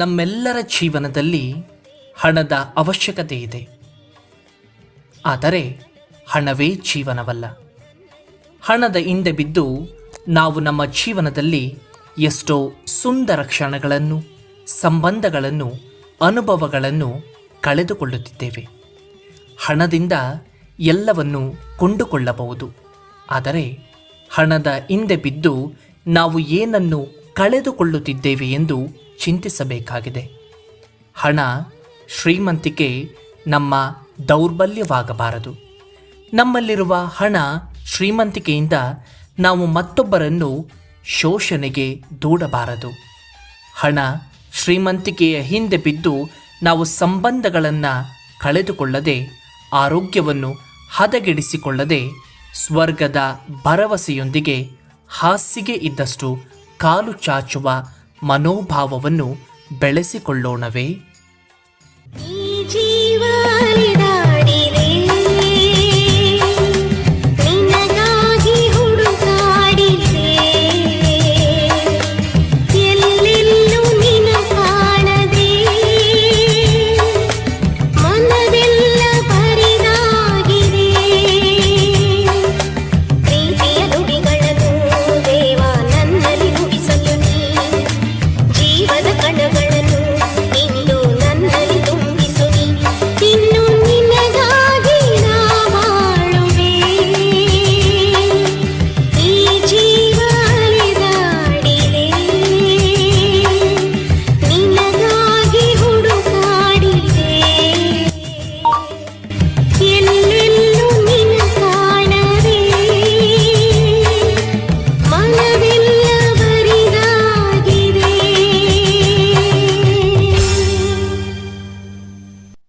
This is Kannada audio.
ನಮ್ಮೆಲ್ಲರ ಜೀವನದಲ್ಲಿ ಹಣದ ಅವಶ್ಯಕತೆ ಇದೆ. ಆದರೆ ಹಣವೇ ಜೀವನವಲ್ಲ. ಹಣದ ಹಿಂದೆ ಬಿದ್ದು ನಾವು ನಮ್ಮ ಜೀವನದಲ್ಲಿ ಎಷ್ಟೋ ಸುಂದರ ಕ್ಷಣಗಳನ್ನು, ಸಂಬಂಧಗಳನ್ನು, ಅನುಭವಗಳನ್ನು ಕಳೆದುಕೊಳ್ಳುತ್ತಿದ್ದೇವೆ. ಹಣದಿಂದ ಎಲ್ಲವನ್ನು ಕೊಂಡುಕೊಳ್ಳಬಹುದು. ಆದರೆ ಹಣದ ಹಿಂದೆ ಬಿದ್ದು ನಾವು ಏನನ್ನು ಕಳೆದುಕೊಳ್ಳುತ್ತಿದ್ದೇವೆ ಎಂದು ಚಿಂತಿಸಬೇಕಾಗಿದೆ. ಹಣ ಶ್ರೀಮಂತಿಕೆ ನಮ್ಮ ದೌರ್ಬಲ್ಯವಾಗಬಾರದು. ನಮ್ಮಲ್ಲಿರುವ ಹಣ ಶ್ರೀಮಂತಿಕೆಯಿಂದ ನಾವು ಮತ್ತೊಬ್ಬರನ್ನು ಶೋಷಣೆಗೆ ದೂಡಬಾರದು. ಹಣ ಶ್ರೀಮಂತಿಕೆಯ ಹಿಂದೆ ಬಿದ್ದು ನಾವು ಸಂಬಂಧಗಳನ್ನು ಕಳೆದುಕೊಳ್ಳದೆ, ಆರೋಗ್ಯವನ್ನು ಹದಗೆಡಿಸಿಕೊಳ್ಳದೆ, ಸ್ವರ್ಗದ ಭರವಸೆಯೊಂದಿಗೆ ಹಾಸಿಗೆ ಇದ್ದಷ್ಟು ಕಾಲು ಚಾಚುವ ಮನೋಭಾವವನ್ನು ಬೆಳೆಸಿಕೊಳ್ಳೋಣವೇ?